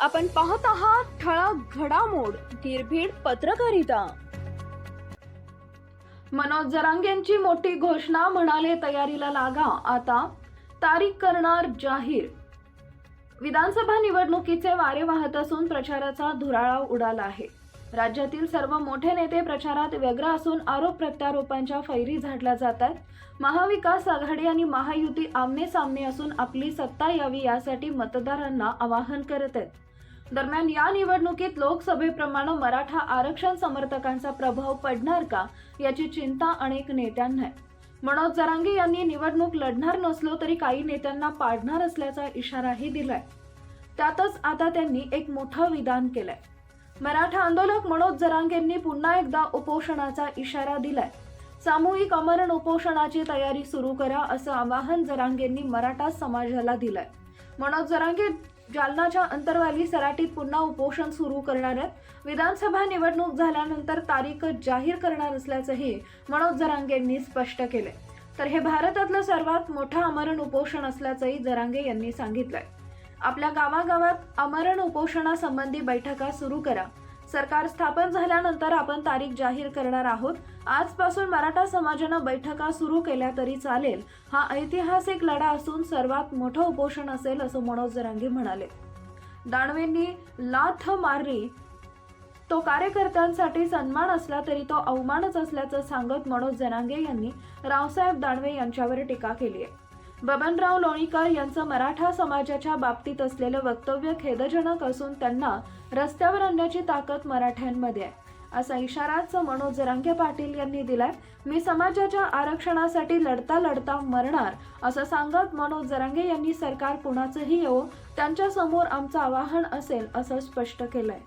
आपण पाहत आहात ठळक घडामोड निर्भीड पत्रकारिता. मनोज जरांगेंची मोठी घोषणा म्हणाले तयारीला लागा. आता तारीख करणार जाहीर. विधानसभा निवडणुकीचे वारे वाहत असून प्रचाराचा धुराळा उडाला आहे. राज्यातील सर्व मोठे नेते प्रचारात व्यग्र असून आरोप प्रत्यारोपांच्या फैरी झाडल्या जातात महाविकास आघाडी आणि महायुती आमने सामने असून आपली सत्ता यावी यासाठी मतदारांना आवाहन करत आहेत. दरम्यान या निवडणुकीत लोकसभेप्रमाणे मराठा आरक्षण समर्थकांचा प्रभाव पडणार का याची चिंता अनेक नेत्यांना आहे. मनोज जरांगे यांनी निवडणूक लढणार नसलो तरी काही नेत्यांना पाडणार असल्याचा इशाराही दिलाय. त्यातच आता त्यांनी एक मोठं विधान केलंय. मराठा आंदोलक मनोज जरांगेंनी पुन्हा एकदा उपोषणाचा इशारा दिलाय. सामूहिक अमरण उपोषणाची तयारी सुरू करा असं आवाहन जरांगेंनी मराठा समाजाला दिलंय. मनोज जरांगे जालनाच्या अंतरवाली सराटीत पुन्हा उपोषण सुरू करणार आहेत. विधानसभा निवडणूक झाल्यानंतर तारीख जाहीर करणार असल्याचंही मनोज जरांगे यांनी स्पष्ट केले तर हे भारतातलं सर्वात मोठं आमरण उपोषण असल्याचंही जरांगे यांनी सांगितलंय. आपल्या गावागावात आमरण उपोषणासंबंधी बैठका सुरू करा. सरकार स्थापन झाल्यानंतर आपण तारीख जाहीर करणार आहोत. आजपासून मराठा समाजानं बैठका सुरू केल्या तरी चालेल. हा ऐतिहासिक लढा असून सर्वात मोठं उपोषण असेल असं मनोज जरांगे म्हणाले. दानवेंनी लाथ मारली. तो कार्यकर्त्यांसाठी सन्मान असला तरी तो अवमानच असल्याचं सांगत मनोज जनांगे यांनी रावसाहेब दानवे यांच्यावर टीका केली आहे. बबनराव लोणीकर यांचं मराठा समाजाच्या बाबतीत असलेलं वक्तव्य खेदजनक असून त्यांना रस्त्यावर आणण्याची ताकद मराठ्यांमध्ये आहे. असा इशाराच मनोज जरांगे पाटील यांनी दिलाय. मी समाजाच्या आरक्षणासाठी लढता लढता मरणार असं सांगत मनोज जरांगे यांनी सरकार कुणाचंही येवो त्यांच्यासमोर आमचं आवाहन असेल असं स्पष्ट केलंय.